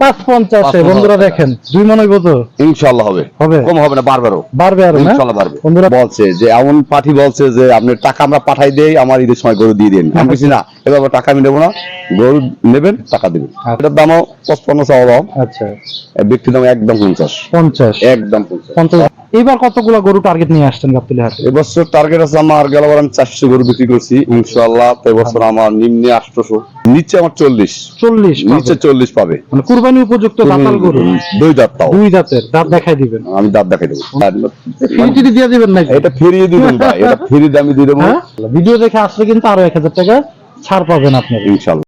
পাঁচ পঞ্চাশে বন্ধুরা দেখেন দুই মনে তো? ইনশাল্লাহ হবে। হবে? কম হবে না বারবারও বাড়বে আর ইনশাল্লাহ বাড়বে। বন্ধুরা বলছে যে এমন পাঠি বলছে যে আপনার টাকা আমরা পাঠাই দেই আমার ঈদের সময় গরু দিয়ে দিন। আমি বলছি না এবার টাকা আমি নেব না। গরু নেবেন টাকা দেবেন। এটার দামও পঁচপান্ন চাওয়া আচ্ছা। ব্যক্তির দাম একদম পঞ্চাশ। পঞ্চাশ। একদম পঞ্চাশ। এইবার কতগুলো গরু টার্গেট নিয়ে আসছেন গাবতলি হাটে? এবছর টার্গেট আছে আমার গেলবার আমি চারশো গরু বিক্রি করছি ইনশাল্লাহ তো এবছর আমার নিম্নে আটশোশো। নিচে আমার চল্লিশ। চল্লিশ নিচে চল্লিশ পাবে। মানে কুরবানি উপযুক্ত দাতাল গরু। দুই দাঁত তাও দুই দাঁতের। দাঁত দেখাই দিবেন। আমি দাঁত দেখাই দেবো। ফ্রি দিয়ে দিবেন নাকি? এটা ফিরিয়ে দিবেন ভাই। এটা ফিরিয়ে দামি দিয়ে দেবো। হ্যাঁ? ভিডিও দেখে আসলে কিন্তু আরও এক হাজার টাকা ছাড় পাবেন আপনারা। ইনশাল্লাহ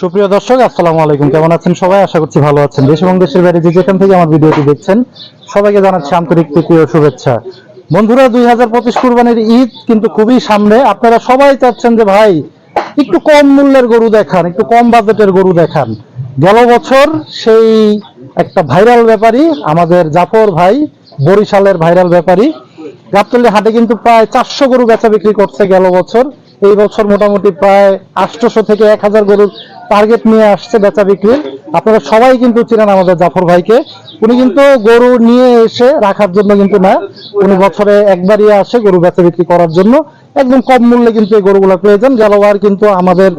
সুপ্রিয় দর্শক, আসসালামু আলাইকুম। কেমন আছেন সবাই? আশা করছি ভালো আছেন। দেশ এবং দেশের বাইরে যে যেখান থেকে আমার ভিডিওটি দেখছেন, সবাইকে জানাচ্ছি আন্তরিক প্রীতি ও শুভেচ্ছা। বন্ধুরা, দুই হাজার পঁচিশ কুরবানির ঈদ কিন্তু খুবই সামনে। আপনারা সবাই চাচ্ছেন যে, ভাই, একটু কম মূল্যের গরু দেখান, একটু কম বাজেটের গরু দেখান। গেল বছর সেই একটা ভাইরাল ব্যাপারী, আমাদের জাফর ভাই, বরিশালের ভাইরাল ব্যাপারী। গাবতলী হাটে কিন্তু প্রায় চারশো গরু বেচা বিক্রি করছে গেল বছর। এই বছর মোটামুটি প্রায় আটশোশো থেকে এক হাজার গরুর টার্গেট নিয়ে আসছে বেচা বিক্রির আপনারা সবাই কিন্তু চিনেন আমাদের জাফর ভাইকে। উনি কিন্তু গরু নিয়ে এসে রাখার জন্য কিন্তু না, উনি বছরে একবারই আসে গরু বেচা বিক্রি করার জন্য। একদম কম মূল্যে কিন্তু এই গরুগুলো পেয়ে যান। গেলবার কিন্তু আমাদের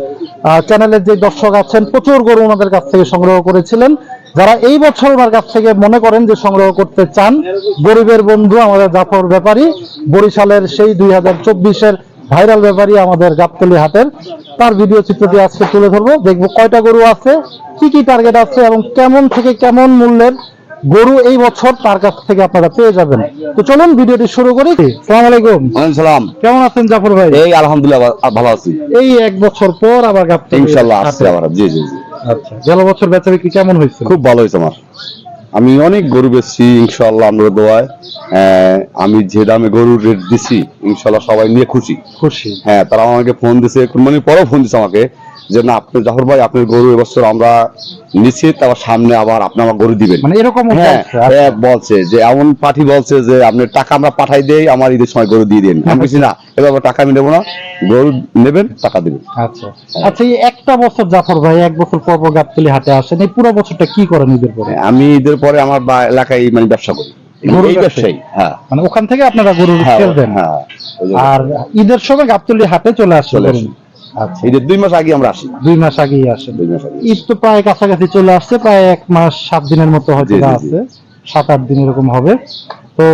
চ্যানেলের যে দর্শক আছেন, প্রচুর গরু ওনাদের কাছ থেকে সংগ্রহ করেছিলেন। যারা এই বছর ওনার কাছ থেকে মনে করেন যে সংগ্রহ করতে চান, গরিবের বন্ধু আমাদের জাফর ব্যাপারী, বরিশালের সেই দুই হাজার চব্বিশের ভাইরাল ব্যাপারী আমাদের গাবতলি হাটের। তার ভিডিও চিত্রটি আজকে তুলে ধরবো। দেখব কয়টা গরু আছে কি কি টার্গেট আছে এবং কেমন থেকে কেমন মূল্যের গরু এই বছর তার কাছ থেকে আপনারা পেয়ে যাবেন। তো চলুন ভিডিওটি শুরু করি। সালাম আলাইকুম। সালাম। কেমন আছেন জাফর ভাই? এই আলহামদুলিল্লাহ ভালো আছি। এই এক বছর পর আবার গাবতলি ইনশাল্লাহ আসছে আবার। জি জি জি। আচ্ছা গেল বছর বেচা বিক্রি কেমন হয়েছে? খুব ভালো হয়েছে আমার। আমি অনেক গরু বেচছি ইনশাল্লাহ আমরা দোয়ায়। আহ, আমি যে দামে গরুর রেট দিছি ইনশাল্লাহ সবাই নিয়ে খুশি। খুশি। হ্যাঁ তারা আমাকে ফোন দিছে মানে পরও ফোন দিছে আমাকে। যে না আপনি জাফর ভাই আপনার গরু এবছর আমরা নিচ্ছি তারপর সামনে আবার আপনি আমার গরু দিবেন। মানে এরকম হ্যাঁ হ্যাঁ, বলছে যে এমন পার্টি বলছে যে আপনার টাকা আমরা পাঠাই দেই আমার ঈদের সময় গরু দিয়ে দিন। আমি বলছি না এবার টাকা আমি নেব না গরু নেবেন টাকা দিবেন। আচ্ছা। আচ্ছা এই একটা বছর জাফর ভাই এক বছর পর পর গাবতলি হাটে আসেন এই পুরো বছরটা কি করেন ঈদের পরে? আমি ঈদের পরে আমার বা- এলাকায় মানে ব্যবসা করি। গরুর ব্যবসায়ী? ব্যবসায়ী হ্যাঁ। মানে ওখান থেকে আপনারা গরু হ্যাঁ দেন? হ্যাঁ। আর ঈদের সময় গাবতলি হাটে চলে আসে চলে গরু। আসি। আচ্ছা। ঈদের দুই মাস আগে আমরা আসি। দুই মাস আগেই আসেন দুই মাস আগে ঈদ তো প্রায় কাছাকাছি চলে আসছে প্রায় এক মাস সাত দিনের মতো হয়তো জি, জি, জি। আছে। সাত আট দিন এরকম হবে। তো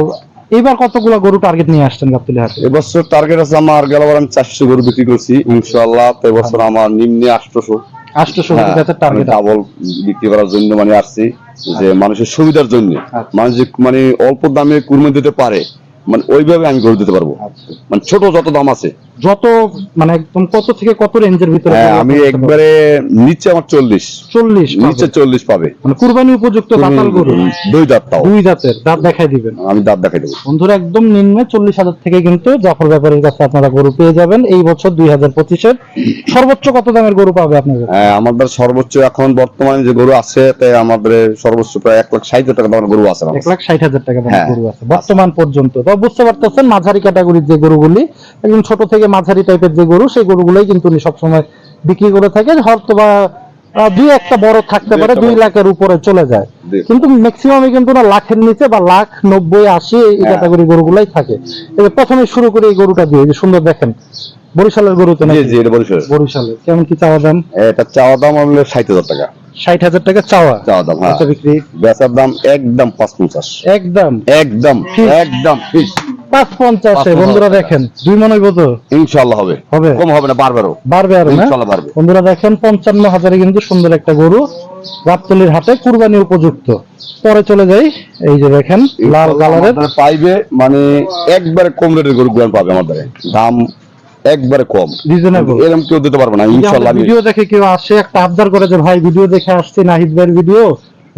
এবার কতগুলো গরু টার্গেট নিয়ে আসছেন গাবতলি হাটে? এবছর টার্গেট আছে আমার গেলবার আমি চারশো গরু বিক্রি করছি ইনশাল্লাহ তো এবছর আমার নিম্নে আটশোশো। আটশোশো হ্যাঁ, টার্গেট ডাবল বিক্রি করার জন্য মানে আসছি যে মানুষের সুবিধার জন্য। আচ্ছা। মানুষ যে মানে অল্প দামে কুরমে দিতে পারে। মানে ওইভাবে আমি গরু দিতে পারব। আচ্ছা। মানে ছোট যত দাম আছে। যত মানে একদম কত থেকে কত রেঞ্জের ভিতরে হ্যাঁ, আমি একবারে নিচে আমার চল্লিশ। চল্লিশ নিচে চল্লিশ পাবে। মানে কুরবানি উপযুক্ত দাতাল গরু। দুই দাঁত তাও। দুই দাঁতের দাঁত দেখাই দিবেন। আমি দাঁত দেখাই দেবো। বন্ধুরা একদম নিম্নে চল্লিশ হাজার থেকে কিন্তু জাফর ব্যাপারীর কাছে আপনারা গরু পেয়ে যাবেন। এই বছর দুই হাজার পঁচিশের সর্বোচ্চ কত দামের গরু পাবে আপনার কাছে? হ্যাঁ, আমাদের সর্বোচ্চ এখন বর্তমানে যে গরু আছে তাই আমাদের সর্বোচ্চ প্রায় এক লাখ ষাট হাজার টাকা দামের গরু আছে। আমার এক কাছে। লাখ ষাট হাজার টাকা দামের হ্যাঁ। গরু আছে। বর্তমান পর্যন্ত তো বুঝতে পারতেছেন মাঝারি ক্যাটাগরির যে গরুগুলি একদম ছোট থেকে মাঝারি টাইপের যে গরু সেই গরুগুলোই কিন্তু উনি সবসময় বিক্রি করে থাকেন। হয়তো বা দুই একটা বড় থাকতে পারে দুই লাখের উপরে চলে যায়। কিন্তু ম্যাক্সিমামই কিন্তু না লাখের নিচে বা লাখ নব্বই আশি এই। ক্যাটাগরি গরুগুলাই থাকে। এবার প্রথমে শুরু করে এই গরুটা দিয়ে যে সুন্দর দেখেন। বরিশালের গরু তো জি জি এটা বরিশালের। কেমন কি চাওয়া দাম? এটা চাওয়া দাম হলো ষাট হাজার টাকা। ষাট হাজার টাকা চাওয়া। চাওয়া দাম হ্যাঁ। বিক্রি। বেচার দাম একদম পাঁচ পঞ্চাশ একদম একদম একদম। পাঁচ পঞ্চাশে বন্ধুরা দেখেন দুই মনে হইব তো? ইনশাল্লাহ হবে। হবে? কম হবে না বারবারও বাড়বে আরও ইনশাল্লাহ বাড়বে। বন্ধুরা দেখেন পঞ্চান্ন হাজারে কিন্তু সুন্দর একটা গরু গাবতলির হাতে কুরবানি উপযুক্ত। পরে চলে যাই এই যে দেখেন লাল কালারের। পাইবে মানে একবারে কম রেটের গরু গুলো পাবে আমাদের। দাম একবারে কম। রিজনেবল এরকম কেউ দিতে পারবে না ইনশাল্লাহ ভিডিও দেখে কেউ আসে একটা আবদার করে যে ভাই ভিডিও দেখে আসছি নাহিদ ভাইয়ের ভিডিও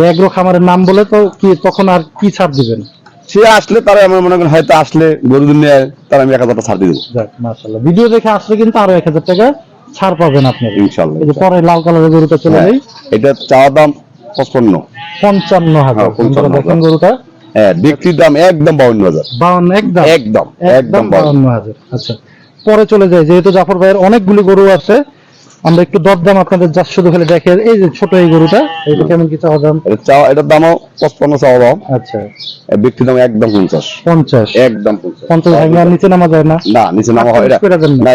এগ্রো খামারের নাম বলে তো কি তখন আর কি ছাড় দিবেন? সে আসলে তারা আমার মনে করেন হয়তো আসলে গরু দিন নিয়ে তারা আমি এক হাজার টাকা ছাড় দিয়ে দেবো। যাক মাশাল্লাহ ভিডিও দেখে আসলে কিন্তু আরও এক হাজার টাকা ছাড় পাবেন আপনার। ইনশাল্লাহ এই যে পরে লাল কালারের গরুটা চলে হ্যাঁ, যাই এটা চাওয়া দাম পঁচপন্ন। পঞ্চান্ন হাজার। হ্যাঁ, 55 দেখেন গরুটা। হ্যাঁ বিক্রির দাম একদম বাউন্ন হাজার। বাউন্ন একদম। একদম একদম একদম বাউন্ন। বাউন্ন হাজার। আচ্ছা। পরে চলে যায় যেহেতু জাফর ভাইয়ের অনেকগুলি গরু আছে আমরা একটু দরদাম আপনাদের যা শুধু খালি দেখে এই যে ছোট এই গরুটা এটা কেমন কি চাওয়া দাম? চাওয়া এটার দামও পঁচপান্ন চাওয়া দাম। আচ্ছা। বিক্রি দাম একদম পঞ্চাশ। পঞ্চাশ? একদম পঞ্চাশ। ভাঙা নিচে নামা যায় না? না নিচে নামা হয় না।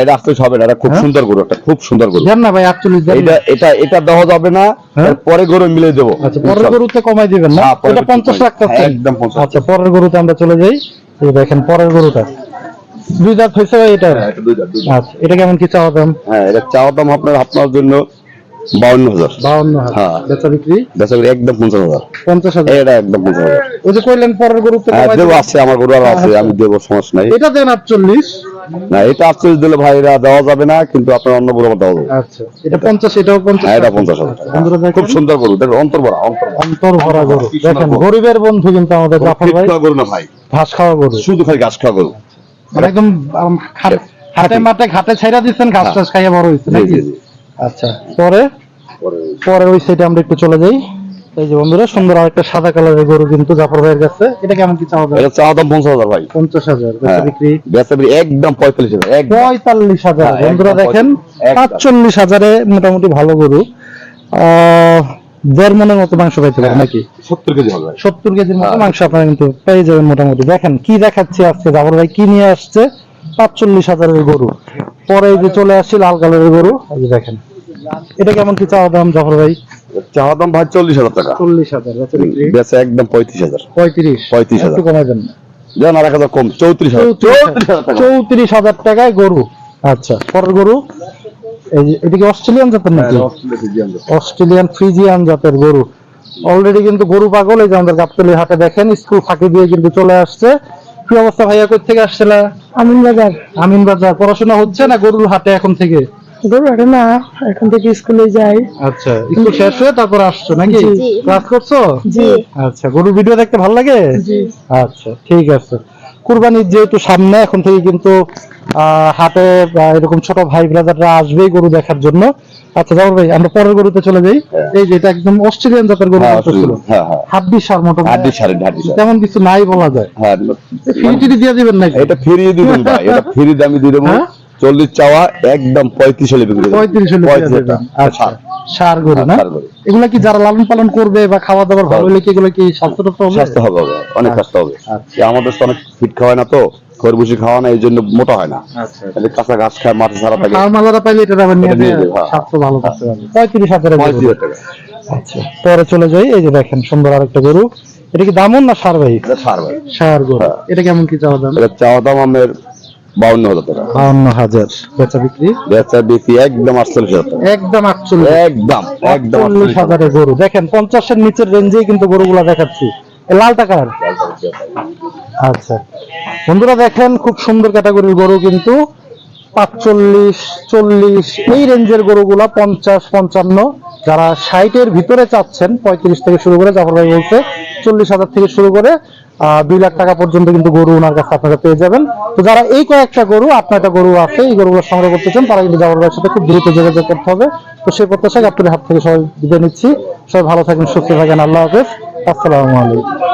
এটা হবে না এটা খুব হ্যাঁ? সুন্দর গরু একটা খুব সুন্দর গরু। দেন না ভাই আটচল্লিশ এটা এটা এটা দেওয়া যাবে না হ্যাঁ? পরে গরু মিলে দেবো। আচ্ছা পরের গরুতে কমাই দিবেন না? হ্যাঁ, এটা পঞ্চাশ কমাই। রাখতেছেন। একদম পঞ্চাশ। আচ্ছা পরের গরুতে আমরা চলে যাই। দেখেন পরের গরুটা। দুই দাঁত হয়েছে ভাই এটা? হ্যাঁ। আচ্ছা এটা কেমন কি চাওয়া দাম? হ্যাঁ এটা চাওয়া দাম আপনার আপনার জন্য বাউন্ন হাজার। বাউন্ন হ্যাঁ। বেচা বিক্রি? বেচা করি একদম পঞ্চাশ হাজার। পঞ্চাশ হাজার? এটা একদম পঞ্চাশ হাজার। ওই যে কইলেন পরের গরুতে দেবো আছে আমার গরু আরও আছে আমি দেবো সমস্যা নাই। এটা দেন আটচল্লিশ। না এটা আটচল্লিশ দিলে ভাই এটা দেওয়া যাবে না কিন্তু আপনার অন্য গরু আমার দেওয়া যাবে। আচ্ছা এটা পঞ্চাশ এটাও পঞ্চাশ হ্যাঁ এটা পঞ্চাশ হাজার খুব সুন্দর গরু অন্তর ভরা অন্তর ভরা। গরু। দেখেন গরিবের বন্ধু কিন্তু আমাদের জাফর ভাই। গরু না ভাই। ঘাস খাওয়া গরু। শুধু খালি ঘাস খাওয়া গরু। মানে একদম মাঠে ঘাটে ছাইরা দিচ্ছেন ঘাস টাস খাইয়া বড় হয়েছে। আচ্ছা পরে? পরে- ওই সাইডে আমরা একটু চলে যাই। এই যে বন্ধুরা সুন্দর আরেকটা সাদা কালারের গরু কিন্তু জাফর ভাইয়ের কাছে। এটা কেমন কি চাওয়া দাম এটা চাওয়া দাম পঞ্চাশ হাজার ভাই। পঞ্চাশ হাজার বেচা হ্যাঁ বিক্রি? বেচা বিক্রি একদম পঁয়তাল্লিশ হাজার একদম। পঁয়তাল্লিশ হাজার। হ্যাঁ, বন্ধুরা দেখেন একদম। পাঁচচল্লিশ হাজারে মোটামুটি ভালো গরু। আহ, দেড় মনের মতো মাংস পাইতে পারে নাকি? সত্তর কেজি হবে। সত্তর কেজির মতো হ্যাঁ। মাংস আপনারা কিন্তু পেয়ে যাবেন মোটামুটি। দেখেন কি দেখাচ্ছে আজকে জাফর ভাই কি নিয়ে আসছে? পাঁচচল্লিশ হাজারের গরু। পরে যে চলে আসছে লাল কালারের গরু। দেখেন। এটা কেমন কি চাওয়া দাম জাফর ভাই? চাওয়া দাম ভাই চল্লিশ হাজার টাকা। চল্লিশ হাজার বেচা একদম পঁয়ত্রিশ হাজার। পঁয়ত্রিশ? 35,000 একটু কমাবেন যেন আর এক হাজার কম। চৌত্রিশ হাজার। চৌত্রিশ হাজার। টাকা। টাকায় গরু। আচ্ছা পরের গরু? এটা কি অস্ট্রেলিয়ান জাতের হ্যাঁ, নাকি? অস্ট্রেলিয়ান ফ্রিজিয়ান জাতের গরু। অলরেডি কিন্তু গরু পাগল এই যে আমাদের গাবতলি হাটে দেখেন স্কুল ফাঁকি দিয়ে কিন্তু চলে আসছে। কি অবস্থা ভাইয়া কই থেকে আসছিল আমিন বাজার। আমিন বাজার। পড়াশোনা হচ্ছে না গরুর হাটে এখন থেকে? গরু হাটে না এখন থেকে স্কুলে যাই। আচ্ছা স্কুল শেষ হয়ে তারপর আসছো নাকি। ক্লাস করছ? জি। আচ্ছা গরুর ভিডিও দেখতে ভালো লাগে? জি। আচ্ছা ঠিক আছে। কুরবানির যেহেতু সামনে এখন থেকে কিন্তু হাটে এরকম ছোট ভাই ব্রাদাররা আসবেই গরু দেখার জন্য। আচ্ছা যাব ভাই আমরা পরের গরুতে চলে যাই। হ্যাঁ। এই যে এটা একদম অস্ট্রেলিয়ান জাতের গরু হ্যাঁ ছিল। হ্যাঁ হাড্ডি সার মতো হাড্ডি সার হাড্ডি সার। তেমন কিছু নাই বলা যায়। হ্যাঁ ফ্রি দিয়ে দিবেন নাকি? এটা ফিরিয়ে দিবেন ভাই এটা ফ্রি দামি দিয়ে দেবো? চল্লিশ চাওয়া একদম পঁয়ত্রিশ হলে বিক্রি। পঁয়ত্রিশ হলে পঁয়ত্রিশ। আচ্ছা। সার। গরু না। এগুলা কি যারা লালন পালন করবে বা খাওয়া দাওয়ার ভালো। হলে কি এগুলো কি স্বাস্থ্য হবে? স্বাস্থ্য হবে হবে, অনেক স্বাস্থ্য হবে। আচ্ছা। আমাদের তো অনেক ফিট খাওয়ায় না তো খাওয়া না এই জন্য মোটা হয় না। আচ্ছা কাঁচা ঘাস খায় ছাড়া থাকে। পাইলে এটা আবার নিয়ে হ্যাঁ। স্বাস্থ্য ভালো থাকতে পারবে পঁয়ত্রিশ হাজারের গরু। পঁয়ত্রিশ হাজার টাকা। আচ্ছা। পরে চলে যাই এই যে দেখেন সুন্দর আরেকটা গরু। এটা কি দামন না সার ভাই? সার ভাই। সার গরু। হ্যাঁ। এটা কেমন কি চাওয়া দাম? এটা চাওয়া দাম আমার বাউন্ন হাজার টাকা। বাউন্ন হাজার। বেচা বিক্রি? বেচা বিক্রি একদম আটচল্লিশ হাজার একদম আটচল্লিশ। একদম একদম আটচল্লিশ আটচল্লিশ হাজারের গরু। দেখেন পঞ্চাশের নিচের রেঞ্জেই কিন্তু গরুগুলা দেখাচ্ছি। লাল টাকার আচ্ছা। বন্ধুরা দেখেন খুব সুন্দর ক্যাটাগরির গরু কিন্তু। পাঁচচল্লিশ চল্লিশ এই রেঞ্জের গরুগুলা পঞ্চাশ পঞ্চান্ন। যারা ষাটের ভিতরে চাচ্ছেন পঁয়ত্রিশ থেকে শুরু করে জাফর ভাই বলছে চল্লিশ হাজার থেকে শুরু করে দুই লাখ টাকা পর্যন্ত কিন্তু গরু ওনার কাছে আপনারা পেয়ে যাবেন। তো যারা এই কয়েকটা গরু আপনার একটা গরু আছে, এই গরুগুলো সংগ্রহ করতে চান, তারা কিন্তু ভাইয়ের সাথে খুব দ্রুত যোগাযোগ করতে হবে। তো সেই প্রত্যাশায় আপনাদের হাত থেকে সবাই বিদায় নিচ্ছি। সবাই ভালো থাকেন সুস্থ থাকেন আল্লাহ হাফেজ। আসসালামু আলাইকুম।